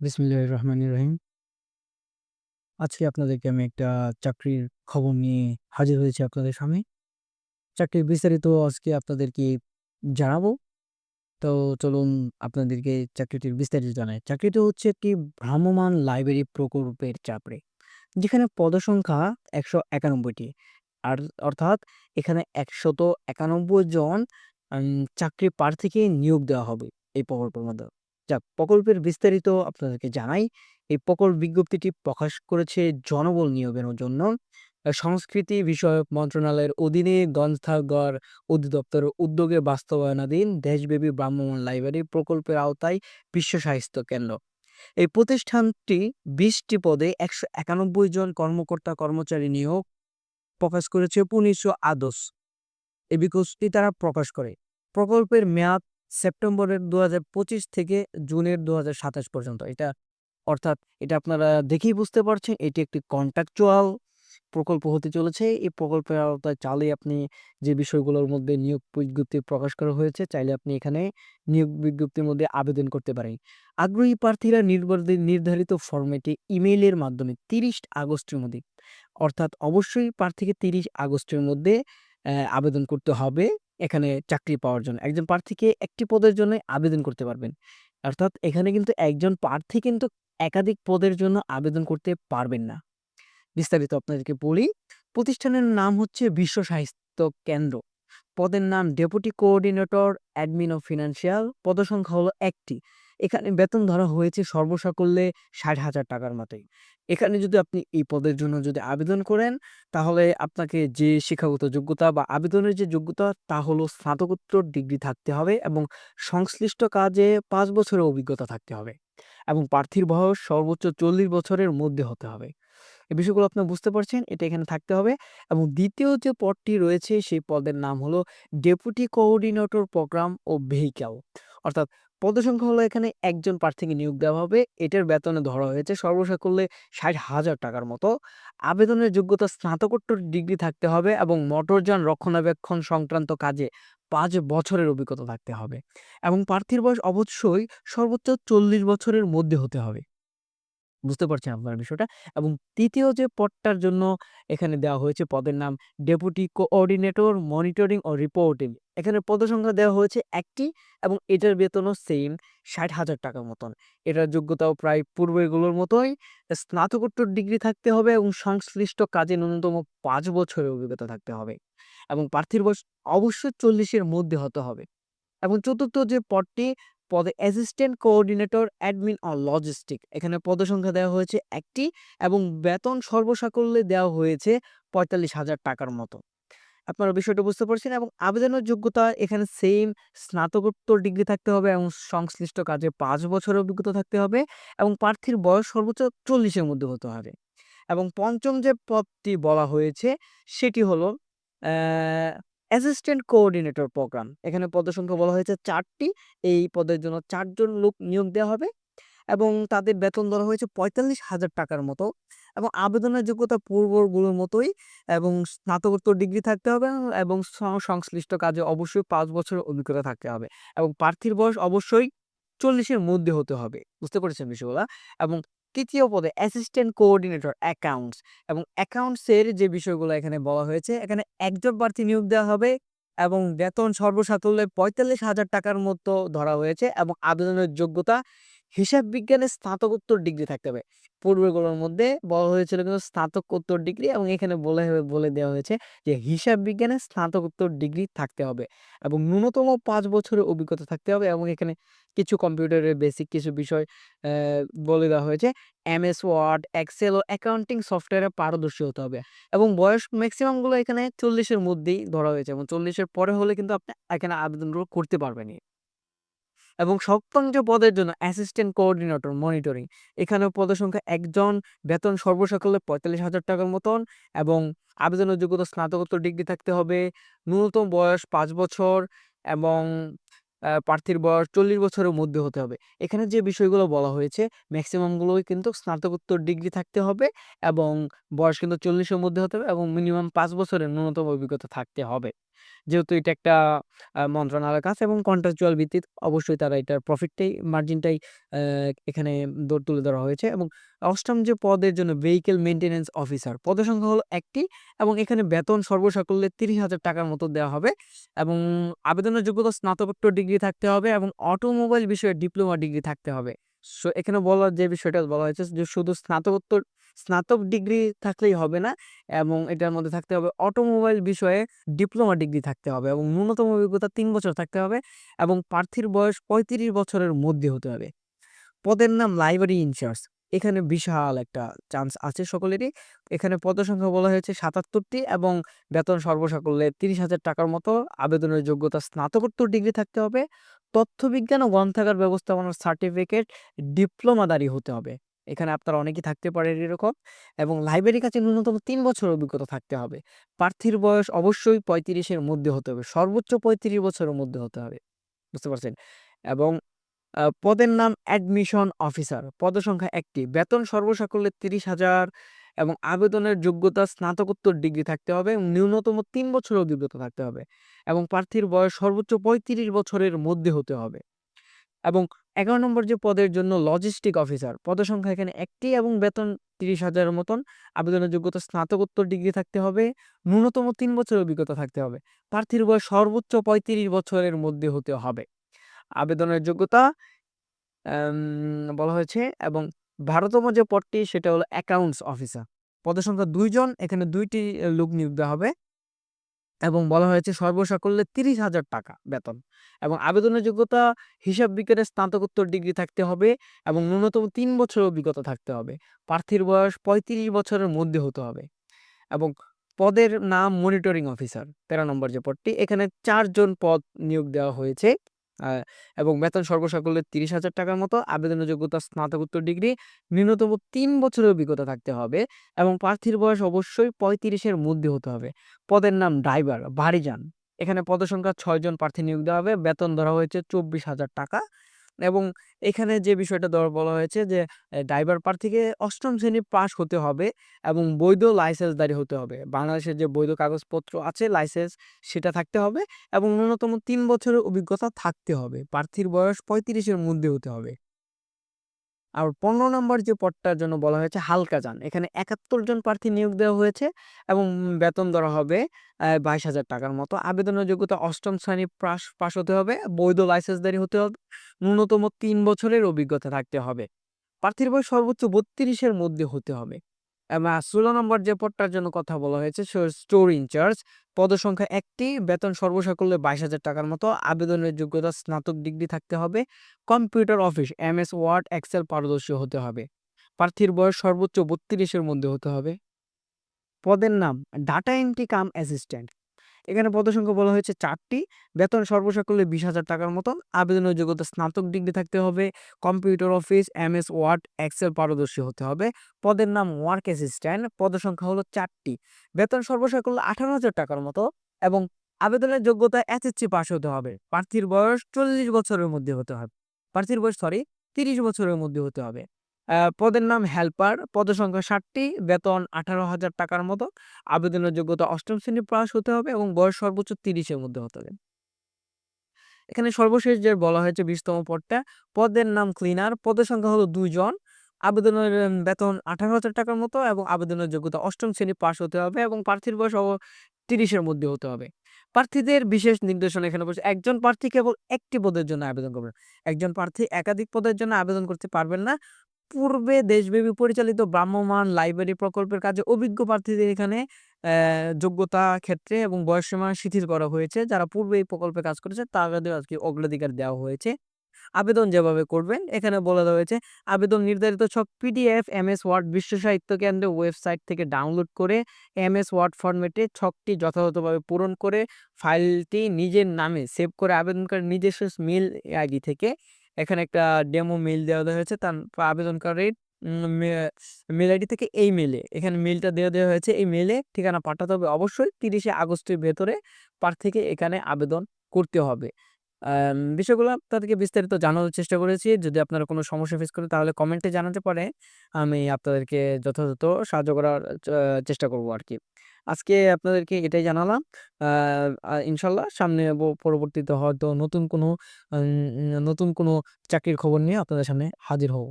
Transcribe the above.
বিসমিল্লাহির রহমান রহিম। আজকে আপনাদেরকে আমি একটা চাকরির খবর নিয়ে হাজির হয়েছি আপনাদের সামনে। চাকরির বিস্তারিত আজকে আপনাদেরকে জানাব। তো চলুন আপনাদেরকে চাকরিটির বিস্তারিত জানাই। চাকরিটি হচ্ছে একটি ভ্রাম্যমান লাইব্রেরি প্রকল্পের চাকরি। যেখানে পদসংখ্যা একশো একানব্বইটি আর অর্থাৎ এখানে ১৯১ জন, উম, চাকরি প্রার্থীকে নিয়োগ দেওয়া হবে এই প্রকল্পের মধ্যে। যাক প্রকল্পের বিস্তারিত আপনাদেরকে জানাই। এই প্রকল্প বিজ্ঞপ্তিটি প্রকাশ করেছে জনবল নিয়োগের জন্য সংস্কৃতি বিষয়ক মন্ত্রণালয়ের অধীনে গ্রন্থাগার অধিদপ্তরের উদ্যোগে বাস্তবায়নাধীন দেশব্যাপী ভ্রাম্যমাণ লাইব্রেরি প্রকল্পের আওতায় বিশ্ব সাহিত্য কেন্দ্র। এই প্রতিষ্ঠানটি ২০ টি পদে ১৯১ জন কর্মকর্তা-কর্মচারী নিয়োগ প্রকাশ করেছে ও আদর্শ। এই বিজ্ঞপ্তি তারা প্রকাশ করে। প্রকল্পের মেয়াদ সেপ্টেম্বরের ২০২৫ থেকে জুনের ২০২৭ পর্যন্ত। এটা অর্থাৎ এটা আপনারা দেখেই বুঝতে পারছেন এটি একটি কন্ট্রাকচুয়াল প্রকল্প হতে চলেছে। এই প্রকল্পের আওতায় চাইলে আপনি যে বিষয়গুলোর মধ্যে নিয়োগ বিজ্ঞপ্তি প্রকাশ করা হয়েছে, চাইলে আপনি এখানে নিয়োগ বিজ্ঞপ্তির মধ্যে আবেদন করতে পারেন। আগ্রহী প্রার্থীরা নির্ধারিত ফরম্যাটে ইমেইলের মাধ্যমে ৩০ আগস্টের মধ্যে অর্থাৎ অবশ্যই প্রার্থীকে ৩০ আগস্টের মধ্যে আবেদন করতে হবে এখানে চাকরি পাওয়ার জন্য। একজন প্রার্থীকে একটি পদের জন্য আবেদন করতে পারবেন। অর্থাৎ এখানে কিন্তু একজন প্রার্থী কিন্তু একাধিক পদের জন্য আবেদন করতে পারবেন না। বিস্তারিত আপনাদেরকে বলি। প্রতিষ্ঠানের নাম হচ্ছে বিশ্ব সাহিত্য কেন্দ্র। পদের নাম ডেপুটি কোঅর্ডিনেটর, অ্যাডমিন ও ফিনান্সিয়াল পদসংখ্যা হলো ১ টি। এখানে বেতন ধরা হয়েছে সর্বসাকল্যে ষাট হাজার টাকার মতোই। এখানে যদি আপনি এই পদের জন্য যদি আবেদন করেন, তাহলে আপনাকে যে শিক্ষাগত যোগ্যতা বা আবেদনের যে যোগ্যতা তা হলো স্নাতকোত্তর ডিগ্রি থাকতে হবে এবং সংশ্লিষ্ট কাজে পাঁচ বছরের অভিজ্ঞতা থাকতে হবে এবং প্রার্থীর বয়স সর্বোচ্চ ৪০ বছরের মধ্যে হতে হবে। এই বিষয়গুলো আপনারা বুঝতে পারছেন, এটা এখানে থাকতে হবে এবং দ্বিতীয় যে পদটি রয়েছে সেই পদের নাম হলো ডেপুটি কোঅর্ডিনেটর প্রোগ্রাম ও ভেহিক্যাল। অর্থাৎ পদসংখ্যা হলো এখানে একজন প্রার্থীকে নিয়োগ দেওয়া হবে। এটার বেতনে ধরা হয়েছে সর্বশেষ করলে ষাট হাজার টাকার মতো। আবেদনের যোগ্যতা স্নাতকোত্তর ডিগ্রি থাকতে হবে এবং মোটরযান রক্ষণাবেক্ষণ সংক্রান্ত কাজে পাঁচ বছরের অভিজ্ঞতা থাকতে হবে এবং প্রার্থীর বয়স অবশ্যই সর্বোচ্চ ৪০ বছরের মধ্যে হতে হবে। বুঝতে পারছেন আপনারা বিষয়টা? এবং তৃতীয় যে পদটার জন্য এখানে দেওয়া হয়েছে, পদের নাম ডেপুটি কোঅর্ডিনেটর মনিটরিং ও রিপোর্টিং। এখানে পদসংখ্যা দেওয়া হয়েছে একটি এবং এটার বেতনও সেম ষাট হাজার টাকার মতন। এটার যোগ্যতাও প্রায় পূর্বেরগুলোর মতোই। স্নাতকোত্তর ডিগ্রি থাকতে হবে এবং সংশ্লিষ্ট কাজে ন্যূনতম পাঁচ বছরের অভিজ্ঞতা থাকতে হবে এবং প্রার্থীর বয়স অবশ্যই চল্লিশের মধ্যে হতে হবে এবং চতুর্থ যে পদটি পদে অ্যাসিস্ট্যান্ট কোঅর্ডিনেটর অ্যাডমিন ও লজিস্টিক। এখানে পদসংখ্যা দেওয়া হয়েছে একটি এবং বেতন সর্বসাকল্যে দেওয়া হয়েছে ৳৪৫,০০০ মতো। আপনারা বিষয়টা বুঝতে পারছেন এবং আবেদনের যোগ্যতা এখানে সেম স্নাতকোত্তর ডিগ্রি থাকতে হবে এবং সংশ্লিষ্ট কাজে পাঁচ বছরের অভিজ্ঞতা থাকতে হবে এবং প্রার্থীর বয়স সর্বোচ্চ চল্লিশের মধ্যে হতে হবে এবং পঞ্চম যে পদটি বলা হয়েছে সেটি হলো অ্যাসিস্ট্যান্ট কোঅর্ডিনেটর প্রোগ্রাম। এখানে পদসংখ্যা বলা হয়েছে চারটি এই পদের জন্য চারজন লোক নিয়োগ দেওয়া হবে এবং তাদের বেতন ধরা হয়েছে ৳৪৫,০০০ মতো এবং আবেদনের যোগ্যতা পূর্বগুলোর মতোই এবং স্নাতকোত্তর ডিগ্রি থাকতে হবে এবং সংশ্লিষ্ট কাজে অবশ্যই পাঁচ বছরের অভিজ্ঞতা থাকতে হবে এবং প্রার্থীর বয়স অবশ্যই চল্লিশের মধ্যে হতে হবে। বুঝতে পেরেছেন বিষয়গুলা? এবং ৩য় পদে অ্যাসিস্ট্যান্ট কোঅর্ডিনেটর অ্যাকাউন্টস এবং অ্যাকাউন্টসের যে বিষয়গুলো এখানে বলা হয়েছে, এখানে একজন প্রার্থী নিয়োগ দেওয়া হবে এবং বেতন সর্বসাকল্যে পঁয়তাল্লিশ হাজার টাকার মতো ধরা হয়েছে এবং আবেদনের যোগ্যতা হিসাব বিজ্ঞানে স্নাতকোত্তর ডিগ্রি থাকতে হবে। পূর্বেরগুলোর মধ্যে বলা হয়েছিল কিন্তু স্নাতকোত্তর ডিগ্রি এবং এখানে বলে বলে দেওয়া হয়েছে যে হিসাব বিজ্ঞানে স্নাতকোত্তর ডিগ্রি থাকতে হবে এবং ন্যূনতম পাঁচ বছরের অভিজ্ঞতা থাকতে হবে এবং এখানে কিছু কম্পিউটারের বেসিক কিছু বিষয় বলে দেওয়া হয়েছে। এমএস ওয়ার্ড, এক্সেল ও অ্যাকাউন্টিং সফটওয়্যারে পারদর্শী হতে হবে এবং বয়স ম্যাক্সিমামগুলো এখানে চল্লিশের মধ্যেই ধরা হয়েছে এবং চল্লিশের পরে হলে কিন্তু আপনি এখানে আবেদনগুলো করতে পারবেনই। এবং ৭ম যে পদের জন্য অ্যাসিস্ট্যান্ট কোঅর্ডিনেটর মনিটরিং। এখানেও পদসংখ্যা ১ জন, বেতন সর্বসাকুল্যে ৳৪৫,০০০ মতন এবং আবেদনের যোগ্যতা স্নাতকোত্তর ডিগ্রি থাকতে হবে। ন্যূনতম বয়স পাঁচ বছর এবং প্রার্থীর বয়স ৪০ বছরের মধ্যে হতে হবে। এখানে যে বিষয়গুলো বলা হয়েছে ম্যাক্সিমামগুলোই কিন্তু স্নাতকোত্তর ডিগ্রি থাকতে হবে এবং বয়স কিন্তু চল্লিশের মধ্যে হতে হবে এবং মিনিমাম পাঁচ বছরের ন্যূনতম অভিজ্ঞতা থাকতে হবে। যেহেতু এটা একটা মন্ত্রণালয়ের কাজ এবং কন্ট্রাকচুয়াল ভিত্তিক অবশ্যই তারা এটার প্রফিটটাই মার্জিনটাই এখানে দ, তুলে ধরা হয়েছে এবং অষ্টম যে পদের জন্য ভেহিকেল মেইনটেন্যান্স অফিসার পদের সংখ্যা হলো একটি এবং এখানে বেতন সর্বসাকল্যে তিরিশ হাজার টাকার মতো দেওয়া হবে এবং আবেদনের যোগ্যতা স্নাতকোত্তর ডিগ্রি থাকতে হবে এবং অটোমোবাইল বিষয়ে ডিপ্লোমা ডিগ্রি থাকতে হবে। সো এখানে বলার যে বিষয়টা বলা হয়েছে যে শুধু স্নাতকোত্তর স্নাতক ডিগ্রি থাকলেই হবে না এবং এটার মধ্যে থাকতে হবে অটোমোবাইল বিষয়ে ডিপ্লোমা ডিগ্রি থাকতে হবে এবং ন্যূনতম অভিজ্ঞতা তিন বছর থাকতে হবে এবং প্রার্থীর বয়স ৩৫ বছরের মধ্যে হতে হবে। পদের নাম লাইব্রেরি ইনচার্জ। এখানে বিশাল একটা চান্স আছে সকলেরই। এখানে পদের সংখ্যা বলা হয়েছে সাতাত্তরটি এবং বেতন সর্বসকলে তিরিশ হাজার টাকার মতো। আবেদনের যোগ্যতা স্নাতকোত্তর ডিগ্রি থাকতে হবে। তথ্যবিজ্ঞান ও গ্রন্থাগার ব্যবস্থাপনার সার্টিফিকেট ডিপ্লোমাধারী হতে হবে। এখানে আপনারা অনেকেই থাকতে পারেন এরকম এবং লাইব্রেরির কাছে ন্যূনতম তিন বছর অভিজ্ঞতা থাকতে হবে। প্রার্থীর বয়স অবশ্যই পঁয়ত্রিশের মধ্যে হতে হবে। সর্বোচ্চ ৩৫ বছরের মধ্যে হতে হবে। বুঝতে পারছেন? এবং পদের নাম অ্যাডমিশন অফিসার। পদের সংখ্যা ১ টি। বেতন সর্বসাকুল্যে ৩০,০০০ এবং আবেদনের যোগ্যতা স্নাতকোত্তর ডিগ্রি থাকতে হবে ন্যূনতম তিন বছর অভিজ্ঞতা থাকতে হবে এবং প্রার্থীর বয়স সর্বোচ্চ ৩৫ বছরের মধ্যে হতে হবে। এবং ১১ নম্বর যে পদের জন্য লজিস্টিক অফিসার। পদের সংখ্যা এখানে একটি এবং বেতন তিরিশ হাজারের মতন। আবেদনের যোগ্যতা স্নাতকোত্তর ডিগ্রি থাকতে হবে। ন্যূনতম তিন বছরের অভিজ্ঞতা থাকতে হবে। প্রার্থীর বয়স সর্বোচ্চ ৩৫ বছরের মধ্যে হতে হবে। আবেদনের যোগ্যতা বলা হয়েছে এবং ভারতম যে পদটি সেটা হলো অ্যাকাউন্টস অফিসার। পদের সংখ্যা ২ জন। এখানে দুইটি লোক নিয়োগ দেওয়া হবে। এবং বলা হয়েছে সর্বসাকল্যে তিরিশ হাজার টাকা বেতন এবং আবেদনের যোগ্যতা, হিসাব বিজ্ঞানে স্নাতকোত্তর ডিগ্রি থাকতে হবে এবং ন্যূনতম তিন বছর অভিজ্ঞতা থাকতে হবে। প্রার্থীর বয়স ৩৫ বছরের মধ্যে হতে হবে এবং পদের নাম মনিটরিং অফিসার ১৩ নম্বর যে পদটি। এখানে চারজন পদ নিয়োগ দেওয়া হয়েছে এবং বেতন সর্বসকলের তিরিশ হাজার টাকার মতো। আবেদনের যোগ্যতা স্নাতকোত্তর ডিগ্রি, ন্যূনতম তিন বছরের অভিজ্ঞতা থাকতে হবে এবং প্রার্থীর বয়স অবশ্যই পঁয়ত্রিশের মধ্যে হতে হবে। পদের নাম ড্রাইভার, বাড়ি ভারীযান। এখানে পদের সংখ্যা ৬ জন প্রার্থী নিয়োগ দেওয়া হবে। বেতন ধরা হয়েছে ৳২৪,০০০ এবং এখানে যে বিষয়টা দর বলা হয়েছে যে ড্রাইভার ড্রাইভার প্রার্থীকে অষ্টম শ্রেণি পাস হতে হবে এবং বৈধ লাইসেন্স লাইসেন্সধারী হতে হবে। বাংলাদেশের যে বৈধ কাগজপত্র আছে লাইসেন্স সেটা থাকতে হবে এবং ন্যূনতম তিন বছরের অভিজ্ঞতা থাকতে হবে। প্রার্থীর বয়স পঁয়ত্রিশের মধ্যে হতে হবে। আর ১৫ নম্বর যে পদটার জন্য বলা হয়েছে হালকা যান এখানে ৭১ জন প্রার্থী নিয়োগ দেওয়া হয়েছে এবং বেতন ধরা হবে বাইশ হাজার টাকার মতো। আবেদনের যোগ্যতা অষ্টম শ্রেণি পাস পাস হতে হবে, বৈধ লাইসেন্সদারি হতে হবে, ন্যূনতম তিন বছরের অভিজ্ঞতা থাকতে হবে। প্রার্থীর বয়স সর্বোচ্চ বত্রিশের মধ্যে হতে হবে। ১৬ নম্বর যে পদটার জন্য কথা বলা হয়েছে স্টোর ইনচার্জ। পদের সংখ্যা ১ টি, বেতন সর্বসাকুল্যে ৳২২,০০০ মতো। আবেদনের যোগ্যতা স্নাতক ডিগ্রি থাকতে হবে। Computer office, M S Word, Excel পারদর্শী হতে হবে। প্রার্থীর বয়স সর্বোচ্চ বত্রিশের মধ্যে হতে হবে। পদের নাম ডাটা এন্ট্রি কাম অ্যাসিস্ট্যান্ট। এখানে পদসংখ্যা বলা হয়েছে ৪ টি। বেতন সর্বসাকুল্যে ৳২০,০০০ মতন। আবেদনের যোগ্যতা স্নাতক ডিগ্রি থাকতে হবে। Computer office, MS Word, Excel পারদর্শী হতে হবে। পদের নাম ওয়ার্ক অ্যাসিস্ট্যান্ট। পদের সংখ্যা হলো ৪ টি। বেতন সর্বসাকুল্যে ৳১৮,০০০ মতো এবং আবেদনের যোগ্যতা এসএসসি পাশ হতে হবে। প্রার্থীর বয়স ৪০ বছরের মধ্যে হতে হবে। প্রার্থীর বয়স সরি ৩০ বছরের মধ্যে হতে হবে। পদের নাম হেল্পার। পদের সংখ্যা ষাটটি বেতন আঠারো হাজার টাকার মতো। আবেদনের যোগ্যতা অষ্টম শ্রেণি পাস হতে হবে এবং বয়স সর্বোচ্চ তিরিশের মধ্যে হতে হবে। এখানে সর্বশেষ যে বলা হয়েছে ২০ তম পদটা, পদের নাম ক্লিনার। পদের সংখ্যা হলো ২ জন। আবেদনের বেতন ৳১৮,০০০ মতো এবং আবেদনের যোগ্যতা অষ্টম শ্রেণি পাস হতে হবে এবং প্রার্থীর বয়স ৩০ মধ্যে হতে হবে। প্রার্থীদের বিশেষ নির্দেশনা এখানে বলছে একজন প্রার্থী কেবল একটি পদের জন্য আবেদন করবেন। একজন প্রার্থী একাধিক পদের জন্য আবেদন করতে পারবেন না। পূর্বে দেশব্যাপী পরিচালিত ভ্রাম্যমাণ লাইব্রেরি প্রকল্পের কাজে অভিজ্ঞ প্রার্থীদের এখানে যোগ্যতা ক্ষেত্রে এবং বয়সসীমা শিথিল করা হয়েছে। যারা পূর্বে এই প্রকল্পে কাজ করেছে তাদের আজকে অগ্রাধিকার দেওয়া হয়েছে। আবেদন যেভাবে করবেন এখানে বলা হয়েছে আবেদন নির্ধারিত ছক পিডিএফ, এমএস ওয়ার্ড বিশ্ব সাহিত্য কেন্দ্রের ওয়েবসাইট থেকে ডাউনলোড করে এমএস ওয়ার্ড ফরম্যাটে ছকটি যথাযথভাবে পূরণ করে ফাইলটি নিজের নামে সেভ করে আবেদনকারীর নিজস্ব মেইল আইডি থেকে এখানে একটা ডেমো মেইল দেওয়া দেওয়া হয়েছে তার আবেদনকারীর মেল আইডি থেকে এই মেলে এখানে মেলটা দেওয়া দেওয়া হয়েছে। এই মেলে ঠিকানা পাঠাতে হবে অবশ্যই ৩০শে আগস্টের ভেতরে প্রার্থীকে এখানে আবেদন করতে হবে। বিষয়গুলো আপনাদেরকে বিস্তারিত জানানোর চেষ্টা করেছি। যদি আপনারা কোনো সমস্যা ফেস করেন, তাহলে কমেন্টে জানাতে পারে। আমি আপনাদেরকে যথাযথ সাহায্য করার চেষ্টা করব আর কি আজকে আপনাদেরকে এটাই জানালাম। ইনশাল্লাহ সামনে পরবর্তীতে হয়তো নতুন কোনো নতুন কোনো চাকরির খবর নিয়ে আপনাদের সামনে হাজির হব।